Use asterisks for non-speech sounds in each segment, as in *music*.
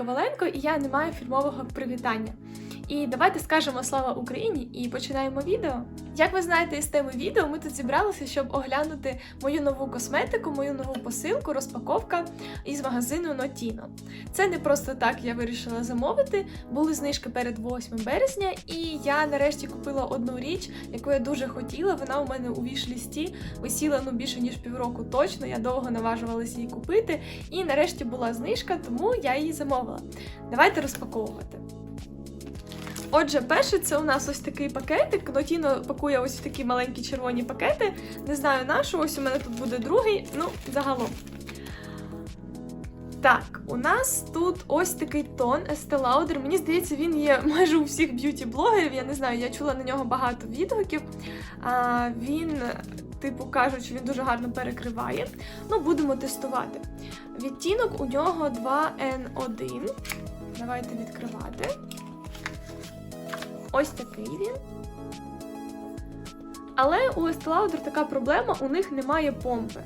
Коваленко, і я не маю фірмового привітання. І давайте скажемо слава Україні і починаємо відео. Як ви знаєте із теми відео, ми тут зібралися, щоб оглянути мою нову косметику, мою нову посилку, розпаковка із магазину Notino. Це не просто так я вирішила замовити. Були знижки перед 8 березня, і я нарешті купила одну річ, яку я дуже хотіла. Вона у мене у віш-лісті висіла ну більше ніж півроку точно. Я довго наважувалася її купити. І нарешті була знижка, тому я її замовила. Давайте розпаковувати. Отже, перше, це у нас ось такий пакетик. Нотіно пакує ось в такі маленькі червоні пакети. Не знаю нашу, ось у мене тут буде другий, ну, загалом. Так, у нас тут ось такий тон Estee Lauder. Мені здається, він є *laughs* майже у всіх б'юті-блогерів. Я не знаю, я чула на нього багато відгуків. А, він, типу, кажуть, що він дуже гарно перекриває. Ну, будемо тестувати. Відтінок у нього 2N1. Давайте відкривати. Ось такий він. Але у Lauder така проблема, у них немає помпи.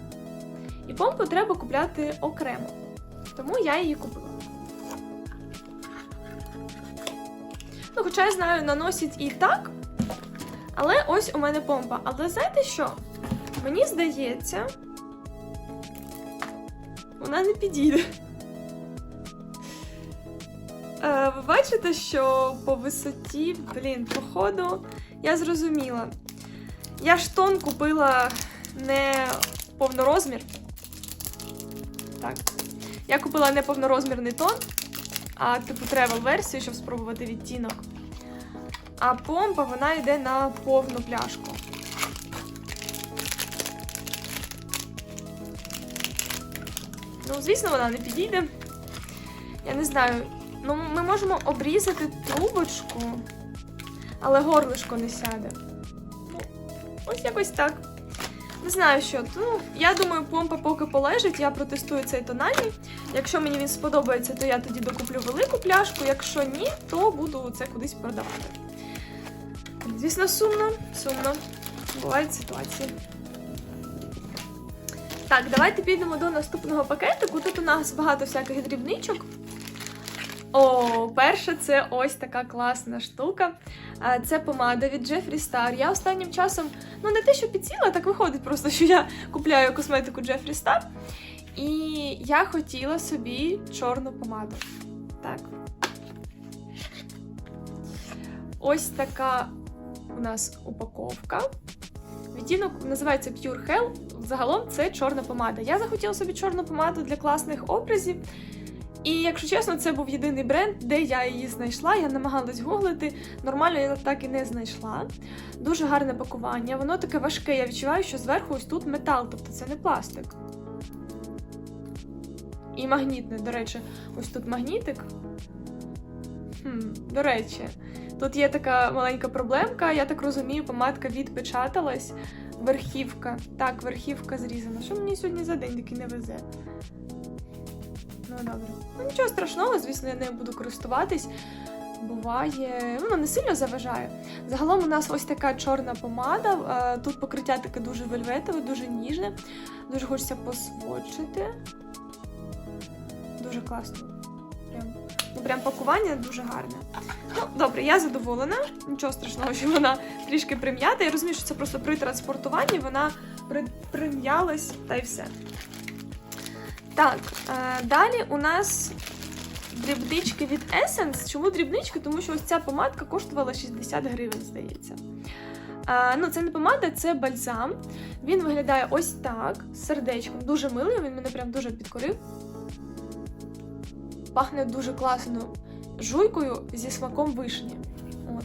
І помпу треба купляти окремо. Тому я її купила. Ну, хоча я знаю, наносять і так. Але ось у мене помпа. Але знаєте що? Мені здається, вона не підійде. Ви бачите, що по висоті, блін, походу, я зрозуміла. Я ж тон купила не повнорозмір. Так. Я купила не повнорозмірний тон, а типу тревел версію, щоб спробувати відтінок. А помпа вона йде на повну пляшку. Ну, звісно, вона не підійде. Я не знаю. Ну, ми можемо обрізати трубочку, але горлишко не сяде. Ну, ось якось так. Не знаю, що. Ну, я думаю, помпа поки полежить, я протестую цей тональний. Якщо мені він сподобається, то я тоді докуплю велику пляшку. Якщо ні, то буду це кудись продавати. Звісно, сумно, сумно. Бувають ситуації. Так, давайте підемо до наступного пакетику. Тут у нас багато всяких дрібничок. О, перше, це ось така класна штука. Це помада від Jeffree Star. Я останнім часом, ну не те, що підсіла, так виходить просто, що я купляю косметику Jeffree Star. І я хотіла собі чорну помаду. Так. Ось така у нас упаковка. Відтінок називається Pure Hell. Загалом це чорна помада. Я захотіла собі чорну помаду для класних образів. І якщо чесно, це був єдиний бренд, де я її знайшла. Я намагалась гуглити. Нормально я так і не знайшла. Дуже гарне пакування. Воно таке важке. Я відчуваю, що зверху ось тут метал, тобто це не пластик. І магнітне, до речі, ось тут магнітик. Хм, До речі, тут є така маленька проблемка. Я так розумію, помадка відпечаталась. Верхівка. Так, верхівка зрізана. Що мені сьогодні за день такий не везе? Ну, добре. Ну, нічого страшного, звісно, я нею буду користуватись. Буває, ну, не сильно заважає. Загалом у нас ось така чорна помада. е, Тут покриття таке дуже вельветове, дуже ніжне. Дуже хочеться посводчити. Дуже класно. Прям, ну, прям пакування дуже гарне. Ну, добре, я задоволена. Нічого страшного, що вона трішки прим'ята. Я розумію, що це просто при транспортуванні вона прим'ялась та й все. Так, е, далі у нас дрібнички від Essence. Чому дрібнички? Тому що ось ця помадка коштувала 60 гривень, здається. Е, ну, це не помада, це бальзам. Він виглядає ось так, з сердечком. Дуже милий, він мене прям дуже підкорив. Пахне дуже класно жуйкою зі смаком вишні. От.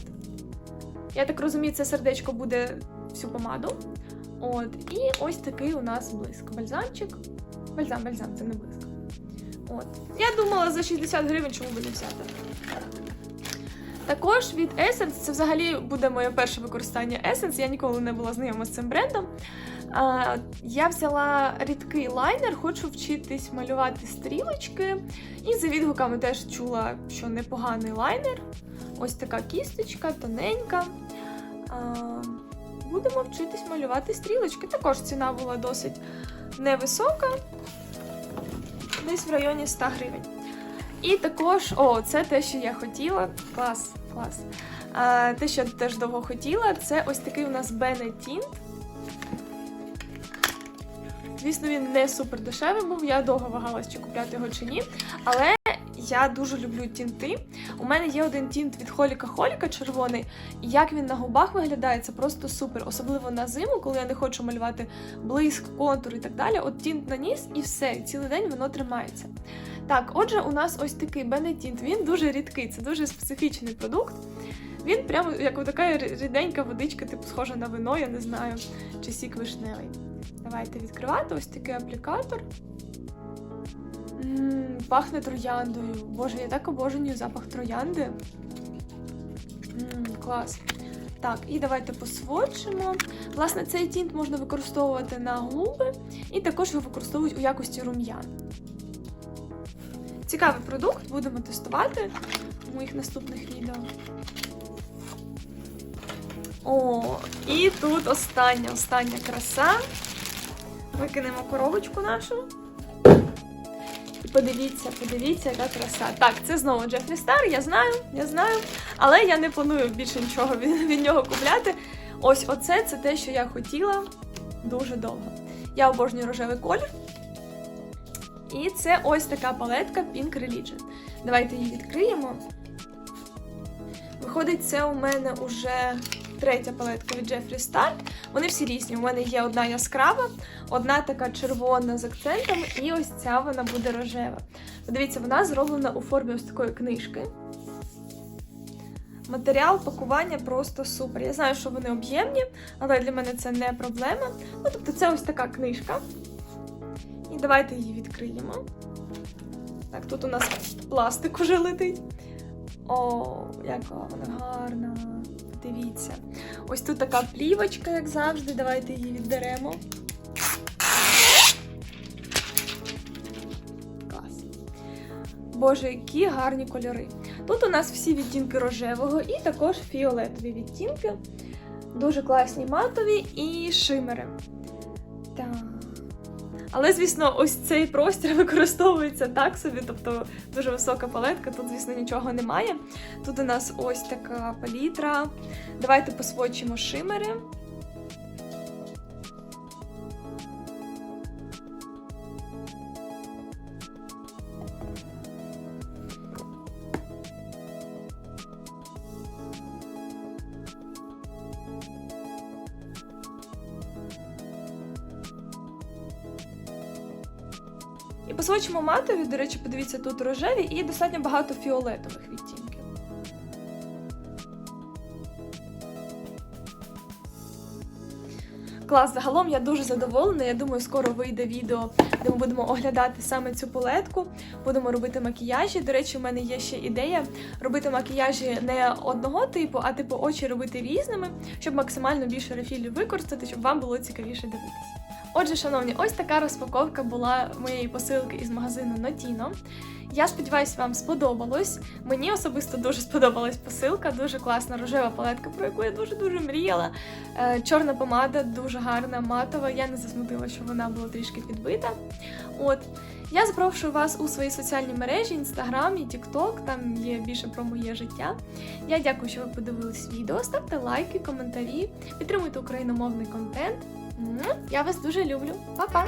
Я так розумію, це сердечко буде всю помаду. От. І ось такий у нас блиск. Бальзамчик. Бальзам, бальзам, це не близько. От. Я думала за 60 гривень, чому би не взяти. Також від Essence, це взагалі буде моє перше використання Essence, я ніколи не була знайома з цим брендом. А, я взяла рідкий лайнер, хочу вчитись малювати стрілочки. І за відгуками теж чула, що непоганий лайнер. Ось така кісточка, тоненька. А, будемо вчитись малювати стрілочки. Також ціна була досить невисока, десь в районі 100 гривень. І також, о, це те, що я хотіла. Клас, клас. А, те, що я теж довго хотіла, це ось такий у нас Tint. Звісно, він не супер дешевий був, я довго вагалась, чи купляти його чи ні. Але я дуже люблю тінти. У мене є один тінт від Холіка Холіка червоний, і як він на губах виглядає, це просто супер. Особливо на зиму, коли я не хочу малювати блиск, контур і так далі. От тінт наніс і все, цілий день воно тримається. Так, отже, у нас ось такий Бенетінт. Він дуже рідкий, це дуже специфічний продукт. Він прямо як така ріденька водичка, типу схожа на вино, я не знаю, чи сік вишневий. Давайте відкривати ось такий аплікатор. М, пахне трояндою. Боже, я так обожнюю запах троянди. М, клас. Так, і давайте посводчимо. Власне, цей тінт можна використовувати на губи, і також його використовують у якості рум'ян. Цікавий продукт, будемо тестувати у моїх наступних відео. О, і тут остання, остання краса. Викинемо коробочку нашу. Подивіться, подивіться, яка краса. Так, це знову Джефрі Стар, я знаю, я знаю. Але я не планую більше нічого від, від нього купляти. Ось оце це те, що я хотіла дуже довго. Я обожнюю рожевий колір. І це ось така палетка Pink Religion. Давайте її відкриємо. Виходить, це у мене уже третя палетка від Jeffree Star. Вони всі різні. У мене є одна яскрава, одна така червона з акцентами, і ось ця вона буде рожева. Подивіться, вона зроблена у формі ось такої книжки. Матеріал пакування просто супер. Я знаю, що вони об'ємні, але для мене це не проблема. Ну, тобто, це ось така книжка. І давайте її відкриємо. Так, тут у нас пластик уже летить. О, яка вона гарна. Дивіться. Ось тут така плівочка, як завжди. Давайте її відберемо. Клас. Боже, які гарні кольори. Тут у нас всі відтінки рожевого і також фіолетові відтінки. Дуже класні матові і шимери. Так. Але, звісно, ось цей простір *laughs* використовується так собі, тобто дуже висока палетка, тут, звісно, нічого немає. Тут у нас ось така палітра. Давайте посвочимо шимери. І посвочимо матові, до речі, подивіться, тут рожеві і достатньо багато фіолетових відтінків. Клас, загалом я дуже задоволена. Я думаю, скоро вийде відео, де ми будемо оглядати саме цю палетку. Будемо робити макіяжі. До речі, у мене є ще ідея робити макіяжі не одного типу, а типу очі робити різними, щоб максимально більше рефілів використати, щоб вам було цікавіше дивитися. Отже, шановні, ось така розпаковка була моєї посилки із магазину Notino. Я сподіваюся, вам сподобалось. Мені особисто дуже сподобалась посилка, дуже класна рожева палетка, про яку я дуже-дуже мріяла. Е, Чорна помада, дуже гарна, матова. Я не засмутила, що вона була трішки підбита. От. Я запрошую вас у свої соціальні мережі, інстаграм і тікток, там є більше про моє життя. Я дякую, що ви подивились відео. Ставте лайки, коментарі, підтримуйте україномовний контент. Я вас дуже люблю. Па-па!